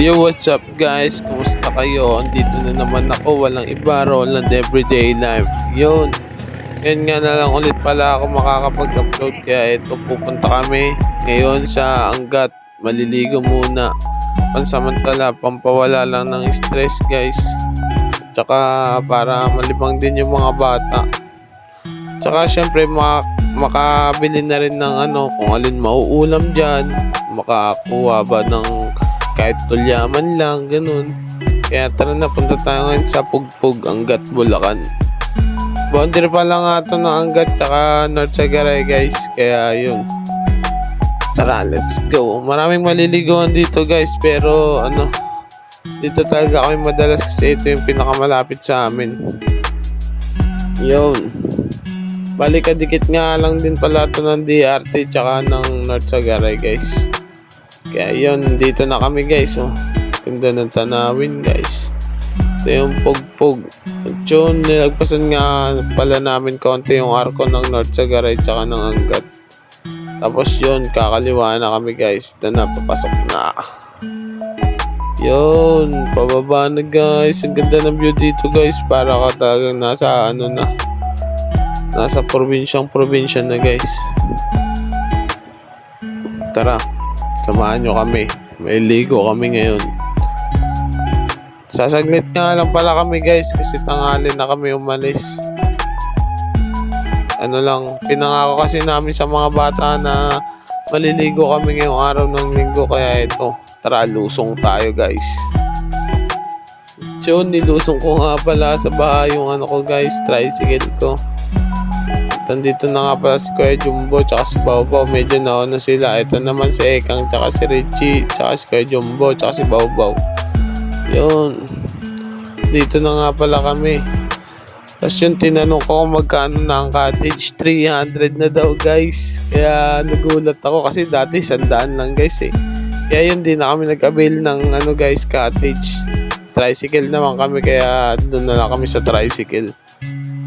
Yo, what's up guys? Kumusta kayo? Andito na naman ako, walang iba, Roland Everyday Life. Yun. Yan nga na lang ulit pala ako makakapag-upload kaya ito pupunta kami ngayon sa Angat. Maliligo muna. Pansamantala, pampawala lang ng stress guys. Tsaka para malibang din yung mga bata. Tsaka syempre maka makabili na rin ng ano kung alin mauulam dyan. Makakuha ba ng kahit tulyaman lang, ganun. Kaya tara na, punta tayo ngayon sa Pugpug, Angat, Bulacan. Boundary pa lang ito ng Angat, tsaka North Sagaray, guys. Kaya yun. Tara, let's go. Maraming maliliguan dito, guys. Pero, ano, dito talaga kami madalas kasi ito yung pinakamalapit sa amin. Yun. Balik dikit nga lang din pala ito ng DRT tsaka ng North Sagaray, guys. Kaya yun, dito na kami guys. Oh. Ganda ng tanawin guys. Ito yung pugpug. At yun, nilagpasan nga pala namin konti yung arko ng North Sagaray tsaka ng Angat. Tapos yun, kakaliwa na kami guys. Ito na, papasok na. Yun, pababa na guys. Ang ganda ng view dito guys. Para ka talagang nasa ano na. Nasa probinsyang probinsya na guys. Tara. Samahan nyo kami. May ligo kami ngayon. Sasaglit nga lang pala kami guys kasi tanghali na kami umalis. Ano lang, pinangako kasi namin sa mga bata na maliligo kami ngayong araw ng linggo kaya ito, tara lusong tayo guys. So, nilusong ko nga pala sa bahay yung ano ko guys, tricycle ko. Nandito na nga pala si Kuya Jumbo tsaka si Baobao. Medyo nauna sila. Ito naman si Ekang tsaka si Richie tsaka si Kuya Jumbo tsaka si Baobao. Yun. Dito na nga pala kami. Tapos yung tinanong ko kung magkano na ang cottage. 300 na daw guys. Kaya nagulat ako kasi dati sandaan lang guys eh. Kaya yun din na kami nag-avail ng ano guys cottage. Tricycle naman kami kaya doon na lang kami sa tricycle.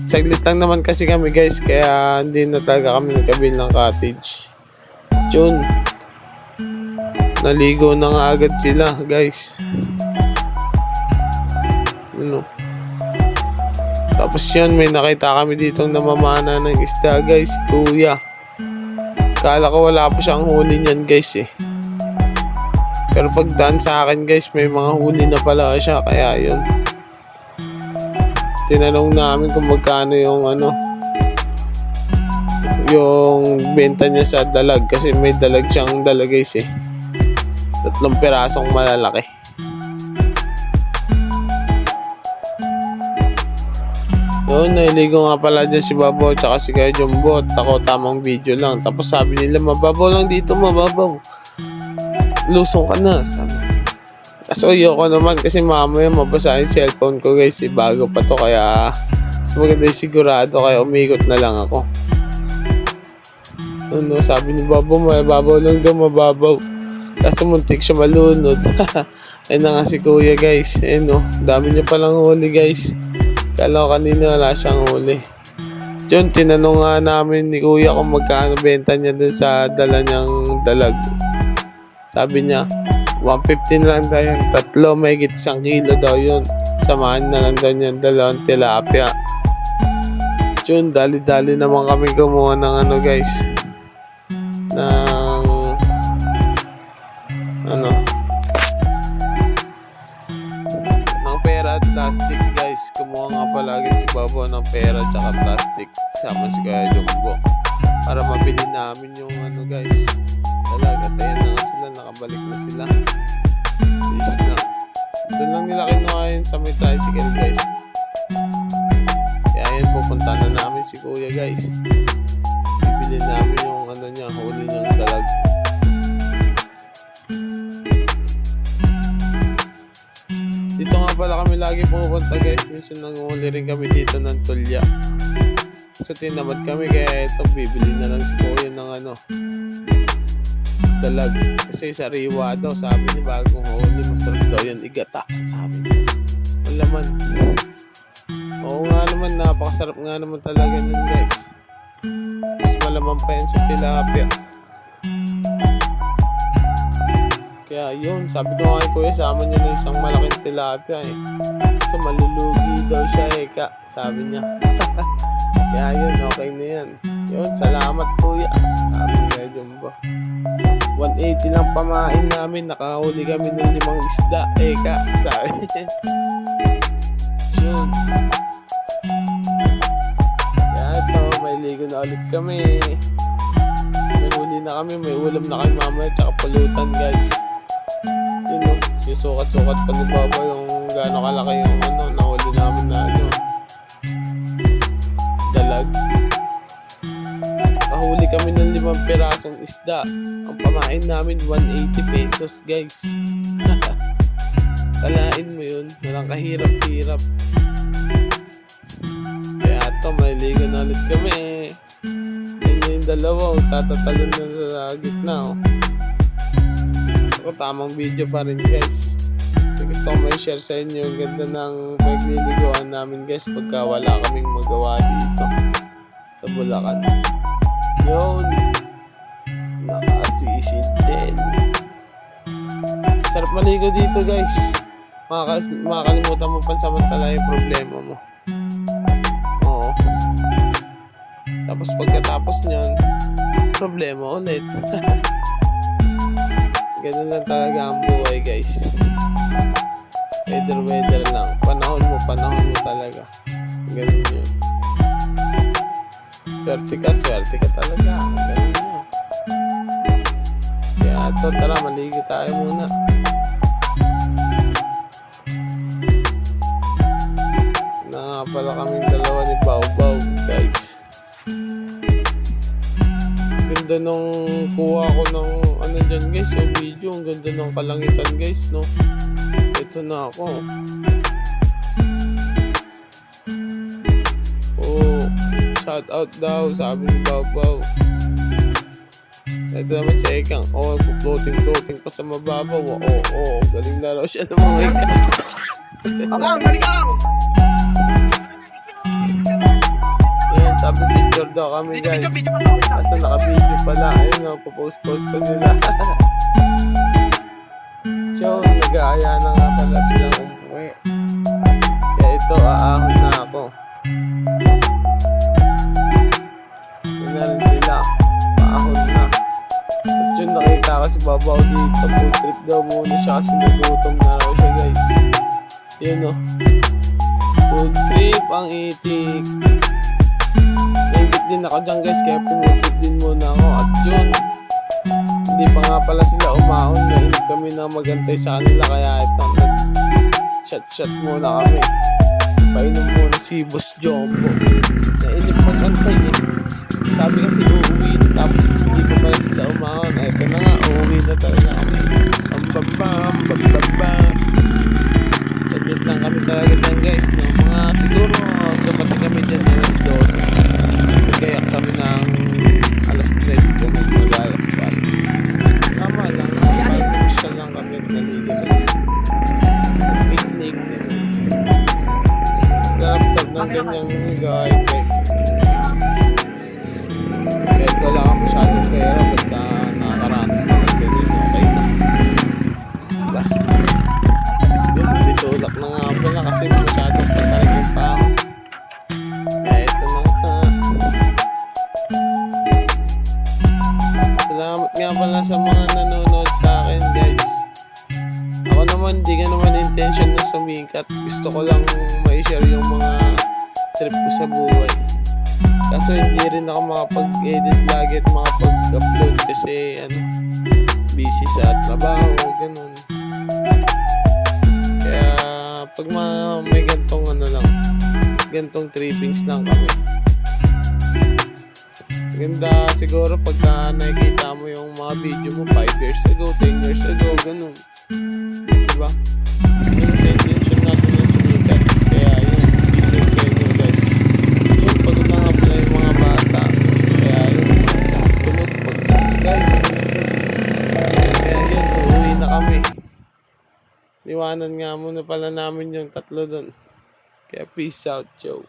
Saglit lang naman kasi kami guys, kaya hindi na talaga kami nagkabil ng cottage. June. Naligo na nga agad sila guys. Ano? Tapos yan, may nakita kami ditong namamana ng isda guys, kuya. Kala ko wala pa siyang huli niyan guys eh. Pero pagdaan sa akin guys, may mga huli na pala siya, kaya yun tinanong namin kung magkano yung ano yung benta niya sa dalag kasi may dalag siyang dalag guys eh. Tatlong pirasong malalaki. Yun nailigo nga pala dyan si Babaw tsaka si Kuya Jumbo. At ako tamang video lang. Tapos sabi nila mababaw lang dito mababaw. Lusong ka na sabi Kaso ayoko naman kasi mamaya mabasa yung cellphone ko guys. Eh, bago pa to kaya mas maganda sigurado kaya umikot na lang ako. Ano sabi ni Babo, mababaw lang daw mababaw. Kaso muntik siya malunod. Ayun na nga si kuya guys. Ayun no, dami niya palang huli guys. Kala ko kanina wala siyang huli. Diyon, tinanong nga namin ni kuya kung magkano benta niya dun sa dala niyang dalag. Sabi niya, 150 na lang daw yun. Tatlo, may isang kilo daw yun. Samahan na lang daw niyan dalawang tilapia. Yun, dali-dali naman kami gumawa ng ano guys. Ng... Ano? Ng pera at plastic guys. Kumuha nga palagi si Babo ng pera at plastic. Sama si Kaya Jumbo. Para mabili namin yung ano guys. Talaga, ayan na nga sila. Nakabalik na sila. Peace na. Doon lang nila kinuha yun sa may tricycle guys. Kaya yan, pupunta na namin si kuya guys. Bibili namin yung ano niya, huli niyang dalag. Dito nga pala kami lagi pupunta guys. Minsan nanguhuli rin kami dito ng tulya. So tinamad kami kaya ito bibili na lang si kuya ng ano dalag. Kasi sariwa daw, sabi ni bagong huli, masarap daw yun, igata, sabi niya. Ang laman. Oo nga naman, napakasarap nga naman talaga nun guys. Mas malaman pa yan sa tilapia. Kaya yun, sabi ko kay kuya, sama niya na isang malaking tilapia eh. So malulugi daw siya eh, ka, sabi niya. Kaya yun, okay na yan. Yun, salamat kuya, sabi niya Jumbo. 180 lang pamain namin, nakahuli kami ng limang isda, eh ka, sabi niya. Yun. Kaya ito, may ligo na ulit kami. May huli na kami, may ulam na kami mamaya, tsaka pulutan guys. Yun o, sisukat-sukat pa ni Baba yung gaano kalaki yung Dalag. Kahuli kami ng limang pirasong isda. Ang pamain namin 180 pesos guys. Kalain mo yun, walang kahirap-hirap. Kaya ito, may ligo na ulit kami. Yun yung dalawa, tatatalon na sa gitna. Oh. Ako, tamang video pa rin guys. Gusto ko may share sa inyo yung ganda ng pagliliguan namin guys pagka wala kaming magawa dito sa Bulacan. Yun. Nakasisid din. Sarap maligo dito guys. Makakas makakalimutan mo pansamantala yung problema mo. Oo. Tapos pagkatapos niyan, problema ulit. Ganun lang talaga ang buhay guys. Weather weather lang. Panahon mo, panahon mo talaga. Ganun yun. Swerte ka, swerte ka talaga. Ganun yun. Kaya ito, tara, maligo tayo muna. Na pala kaming dalawa ni Bao, guys. Ganda nung kuha ko ng ano dyan guys, yung video. Ang ganda ng kalangitan guys, no? Ito na ako. Shout out daw, sabi ni Bao Bao. Ito naman si Ekang, oh, floating floating pa sa mababaw. Oo, oh, oh, galing na raw siya ng mga guys. Akang, galikang! Yan, sabi picture daw kami guys. Kaso naka-video pala. Ayun o, popost-post pa sila. so, nag-aaya na nga pala silang umuwi. Kaya ito, aahon na ako. Rin sila. Paahon na. At yun, nakita ko si Babaw dito. Food trip daw muna siya kasi nagutom na raw siya guys. Yun o. Food trip ang itik. Nainggit din ako dyan guys, kaya pumutik din muna ako. At yun, hindi pa nga pala sila umahon. Nainip kami na magantay sa kanila, kaya ito, nag-shot-shot muna kami. Painom muna si Boss Jumbo. Nainip magantay eh. Sabi kasi uuwi na, tapos hindi pa pala sila umahon. Ito na nga, uuwi na talaga kami. Bam bam bam bam Saglit lang kami talaga dyan guys. No? Salamat nga pala sa mga nanonood sa akin guys. Ako naman, di ka naman intention na sumikat. Gusto ko lang ma-share yung mga trip ko sa buhay. Kaso hindi rin ako makapag-edit lagi at makapag-upload kasi ano, busy sa trabaho, ganun. Kaya pag ma may gantong ano lang, gantong trippings lang kami. Maganda siguro pagka nakikita mo yung mga video mo 5 years ago, 10 years ago, ganun. Diba? Yun sa intention natin yung sumikat. Kaya yun, and sa inyo guys. So, pagod na nga yung mga bata. Kaya yun, tulog pag guys. Kaya yun, uuwi na kami. Iwanan nga muna pala namin yung tatlo dun. Kaya peace out, Joe.